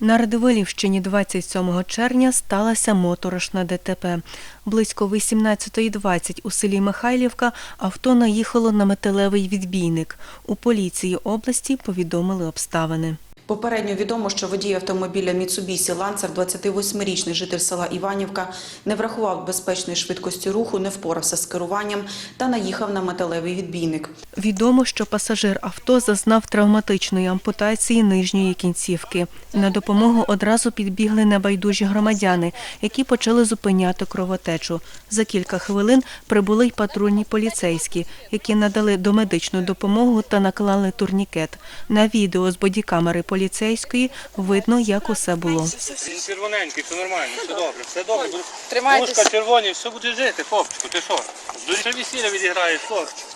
На Радивилівщині 27 червня сталася моторошна ДТП. Близько 18.20 у селі Михайлівка авто наїхало на металевий відбійник. У поліції області повідомили обставини. Попередньо відомо, що водій автомобіля Mitsubishi Lancer, 28-річний житель села Іванівка, не врахував безпечної швидкості руху, не впорався з керуванням та наїхав на металевий відбійник. Відомо, що пасажир авто зазнав травматичної ампутації нижньої кінцівки. На допомогу одразу підбігли небайдужі громадяни, які почали зупиняти кровотечу. За кілька хвилин прибули й патрульні поліцейські, які надали домедичну допомогу та наклали турнікет. На відео з бодікамери поліцейської видно, як усе було. Він червоненький, все нормально, все добре, все добре. Тримайтеся. Мушка червоні, все буде жити, хлопчику, ти що? Дуже весілля відіграєш, хлопчик.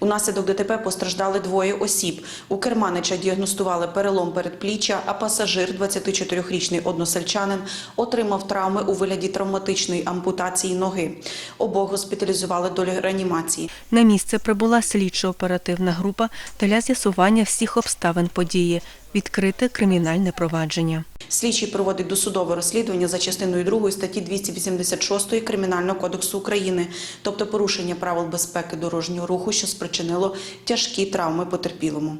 Унаслідок ДТП постраждали двоє осіб. У керманича діагностували перелом передпліччя, а пасажир, 24-річний односельчанин, отримав травми у вигляді травматичної ампутації ноги. Обох госпіталізували до реанімації. На місце прибула слідчо-оперативна група для з'ясування всіх обставин події. Відкрите кримінальне провадження. Слідчий проводить досудове розслідування за частиною 2 статті 286 Кримінального кодексу України, тобто порушення правил безпеки дорожнього руху, що спричинило тяжкі травми потерпілому.